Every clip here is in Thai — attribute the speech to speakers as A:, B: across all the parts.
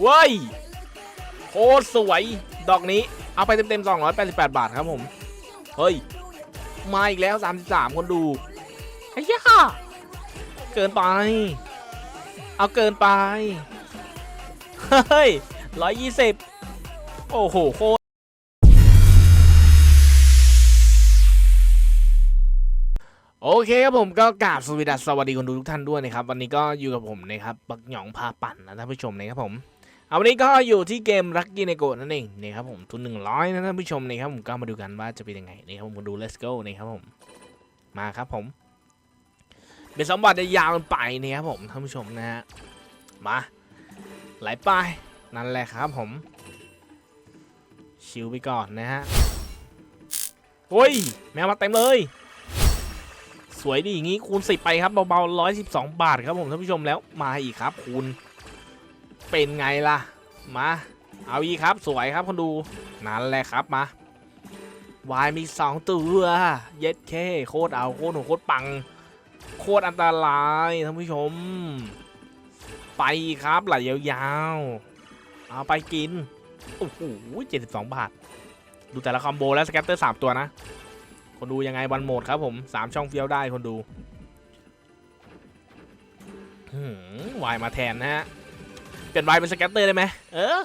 A: เว้ยโคตรสวยดอกนี้เอาไปเต็มๆ288 บาทครับผม เฮ้ย มาอีกแล้ว 33 คนดูไอ้ย่าเกินไป เอาเกินไป เฮ้ย 120 โอ้โห โคตรโอเคครับผมก็กราบสวัสดีสวัสดีคนดูทุกท่านด้วยนะครับ วันนี้ก็อยู่กับผมนะครับบักหยองพาปั่นนะท่านผู้ชมนะครับผม เอาวันนี้ก็อยู่ที่เกม Lucky n e g o นั่นเองนะครับผมทุน100นะท่านผู้ชมนะครับผมก็มาดูกันว่าจะเป็นยังไงนะครับผมดู let's go นะครับผมมาครับผมเป็นสมบัติยาวไปนะครับผมท่านผู้ชมนะฮะมาไหลไปนั่นแหละครับผม ชิลไปก่อนนะฮะโอ้ยแมวมาเต็มเลย สวยดีอย่างนี้คูณ10ไปครับเบาๆ112บาทครับผมท่านผู้ชมแล้วมาอีกครับคูณ เป็นไงล่ะ มา เอาอีครับสวยครับคนดู นั่นแหละครับมาวายมี 2 ตัว เย็ดเคโคตรเอาโคตรโหโคตรปัง โคตรอันตรายท่านผู้ชม ไปครับไหลยาวๆ เอาไปกิน โอ้โห72บาท ดูแต่ละคอมโบแล้วสแกตเตอร์3ตัวนะ คนดูยังไงวันโหมดครับผมสามช่องเฟี้ยวได้คนดูหืมวายมาแทนนะฮะ เปลี่ยนวายเป็นสแกตเตอร์ได้ไหมเออ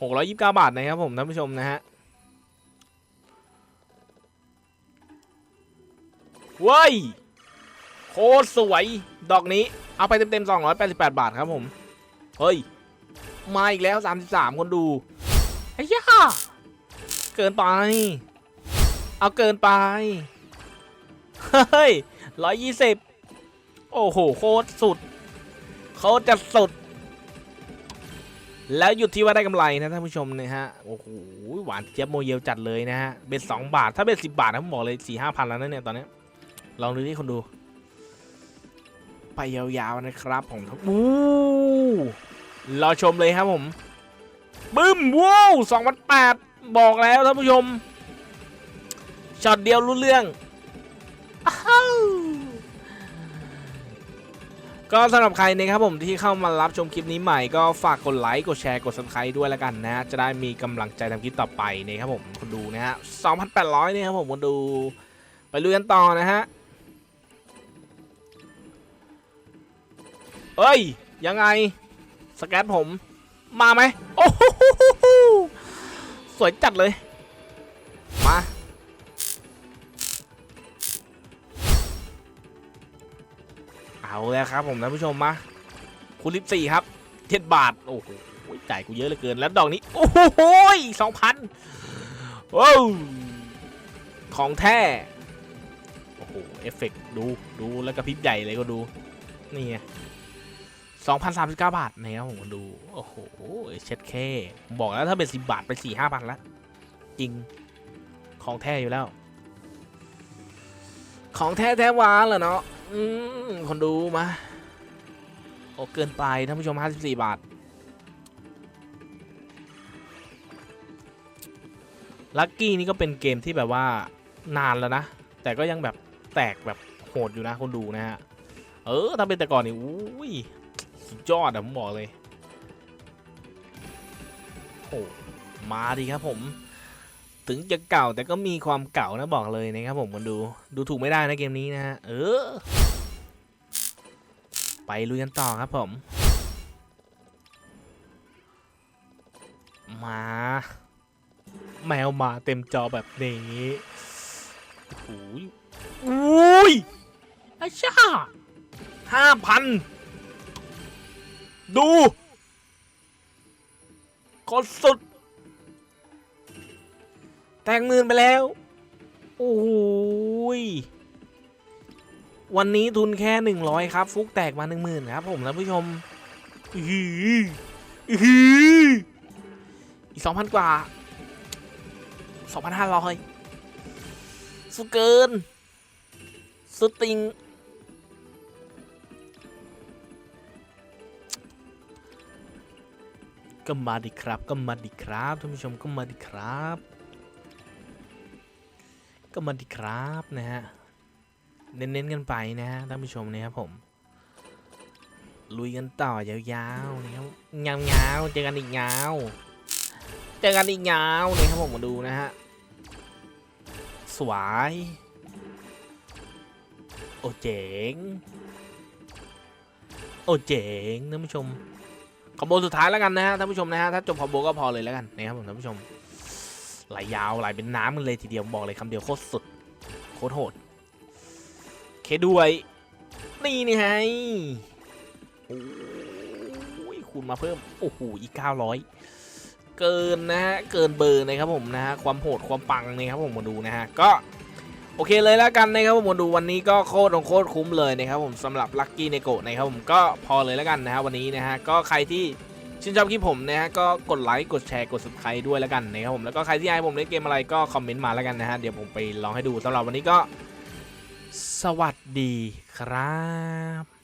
A: หกร้อยยี่สิบเก้าบาทนะครับผมท่านผู้ชมนะฮะเว้ยโคตรสวยดอกนี้เอาไปเต็มๆสองร้อยแปดสิบแปดบาทครับผม เฮ้ย มาอีกแล้วสามสิบสามคนดูไอ้ย่าเกินไป เอาเกินไป เฮ้ยร้อยยี่สิบโอ้โห โคตรสุดเขาจะสุด แล้วหยุดที่ว่าได้กำไรนะท่านผู้ชมนะฮะโอ้โหหวานเจี๊ยบโมเยลจัดเลยนะฮะเบ็ดสองบาทถ้าเบ็ดสิบาทนะผมบอกเลยสี่ห้าพันแล้วนะเนี่ยตอนนี้ลองดูที่คนดู ไปยาวๆนะครับผมอู้รอชมเลยครับผมบึ้มว้าวสองพันแปดบอกแล้วท่านผู้ชมช็อตเดียวรู้เรื่อง ก็สำหรับใครนะครับผมที่เข้ามารับชมคลิปนี้ใหม่ก็ฝากกดไลค์กดแชร์กด subscribe ด้วยแล้วกันนะ จะได้มีกำลังใจทำคลิปต่อไปนะครับผมคนดูนะฮะ2,800เนี่ยครับผมคนดู ไปลุยกันต่อนะฮะเอ้ย ยังไง สแกตผมมาไหมโอ้โหสวยจัดเลย มา เอาแล้วครับผมท่านผู้ชมมาคูณลิปสี่ครับเจ็ดบาท โอ้โหจ่ายกูเยอะเหลือเกินแล้วดอกนี้ โอ้โหสองพันว้ของแท้ โอ้โห เอฟเฟกต์ดูดูแล้วก็พริบใหญ่เลยก็ดู นี่ไงสองพันสามสิบเก้าบาทนะครับผมดู โอ้โห เช็ดแค่บอกแล้วถ้าเป็นสิบบาท ไปสี่ห้าพันละจริงของแท้อยู่แล้ว ของแท้แท้หวานเหรอเนาะ คนดูมา โอ้เกินไปท่านผู้ชม 54 บาท ลัคกี้นี่ก็เป็นเกมที่แบบว่านานแล้วนะ แต่ก็ยังแบบแตกแบบโหดอยู่นะคนดูนะฮะ เออถ้าเป็นแต่ก่อนนี่อุ้ยสุดยอดอะผมบอกเลยโอ้มาดีครับผม ถึงจะเก่าแต่ก็มีความเก่านะบอกเลยนะครับผมคนดู ดูถูกไม่ได้นะเกมนี้นะฮะ เออ ไปลุยกันต่อครับผม มา แมวมาเต็มจอแบบนี้โอ้โหอุ้ยไอ้ช่าห้าพัน ดูกดสุด แตงมื่นไปแล้ว โอ้ย วันนี้ทุนแค่หนึ่งร้อยครับ ฟุกแตกมาหนึ่งหมื่นครับ ผมท่านผู้ชมอื้อหืออื้อหืออีกสองพันกว่าสองพันห้าร้อยสุดเกิน สุดติง ก็มาดิครับ ก็มาดิครับท่านผู้ชมก็มาดิครับ ก็มาดีครับนะฮะ เน้นๆกันไปนะฮะท่านผู้ชมนะครับผม ลุยกันต่อยาวๆนะครับยาวๆเจอกันอีกยาวเจอกันอีกยาวนี่ครับผมมาดูนะฮะสวย โอ้เจ๋ง โอ้เจ๋งท่านผู้ชมคอมโบสุดท้ายแล้วกันนะฮะท่านผู้ชมนะฮะถ้าจบคอมโบก็พอเลยแล้วกันนะครับผมท่านผู้ชมไหลยาวไหลเป็นน้ำกันเลยทีเดียวบอกเลยคำเดียวโคตรสุดโคตรโหด เคด้วย นี่นี่ไงโอ้ยคูณมาเพิ่ม โอ้โห อีก 900 เกินนะฮะ เกินเบอร์นะครับผมนะฮะ ความโหดความปังนะครับผมมาดูนะฮะ ก็โอเคเลยแล้วกันนะครับผมมาดูวันนี้ก็โคตรโคตรคุ้มเลยนะครับผมสำหรับลัคกี้เนโกะนะครับผมก็พอเลยแล้วกันนะฮะวันนี้นะฮะก็ใครที่ชื่นชอบคลิปผมนะฮะก็กดไลค์กดแชร์กด subscribe ด้วยแล้วกันนะครับผมแล้วก็ใครที่อยากให้ผมเล่นเกมอะไรก็คอมเมนต์มาแล้วกันนะฮะเดี๋ยวผมไปลองให้ดูสำหรับวันนี้ก็ สวัส ดีครับ